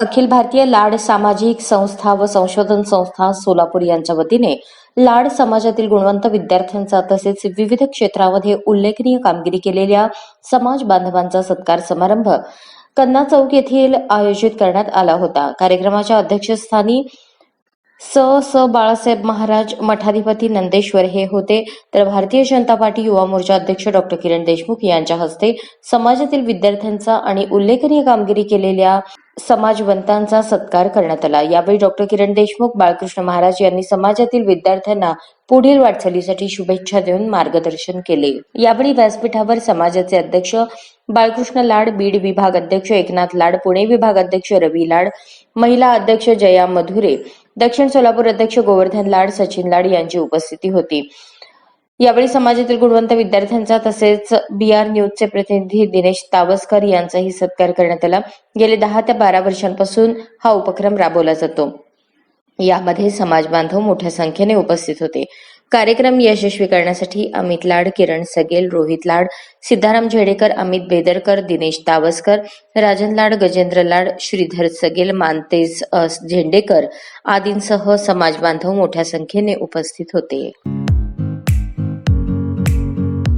अखिल भारतीय लाड सामाजिक संस्था व संशोधन संस्था सोलापूर यांच्या वतीने लाड समाजातील गुणवंत विद्यार्थ्यांचा तसेच विविध क्षेत्रामध्ये उल्लेखनीय कामगिरी केलेल्या समाज बांधवांचा सत्कार समारंभ कन्ना चौक येथील आयोजित करण्यात आला होता. कार्यक्रमाच्या अध्यक्षस्थानी स स बाळासाहेब महाराज मठाधिपती नंदेश्वर हे होते. तर भारतीय जनता पार्टी युवा मोर्चा अध्यक्ष डॉक्टर किरण देशमुख यांच्या हस्ते समाजातील विद्यार्थ्यांचा आणि उल्लेखनीय कामगिरी केलेल्या समाजवंतांचा सत्कार करण्यात आला. यावेळी डॉक्टर किरण देशमुख बाळकृष्ण महाराज यांनी समाजातील विद्यार्थ्यांना पुढील वाटचालीसाठी शुभेच्छा देऊन मार्गदर्शन केले. यावेळी व्यासपीठावर समाजाचे अध्यक्ष बाळकृष्ण लाड बीड विभाग अध्यक्ष एकनाथ लाड पुणे विभाग अध्यक्ष रवी लाड महिला अध्यक्ष जया मधुरे दक्षिण सोलापूर अध्यक्ष गोवर्धन लाड सचिन लाड यांची उपस्थिती होती. यावेळी समाजातील गुणवंत विद्यार्थ्यांचा तसेच बी आर न्यूजचे प्रतिनिधी दिनेश तावसकर यांचाही सत्कार करण्यात आला. गेले दहा ते बारा वर्षांपासून हा उपक्रम राबवला जातो. यामध्ये समाज बांधव मोठ्या संख्येने उपस्थित होते. कार्यक्रम यशस्वी करण्यासाठी अमित लाड किरण सगेल रोहित लाड सिद्धाराम झेडेकर अमित बेदरकर दिनेश तावसकर राजन लाड गजेंद्र लाड श्रीधर सगेल मानतेज झेंडेकर आदींसह समाज बांधव मोठ्या संख्येने उपस्थित होते.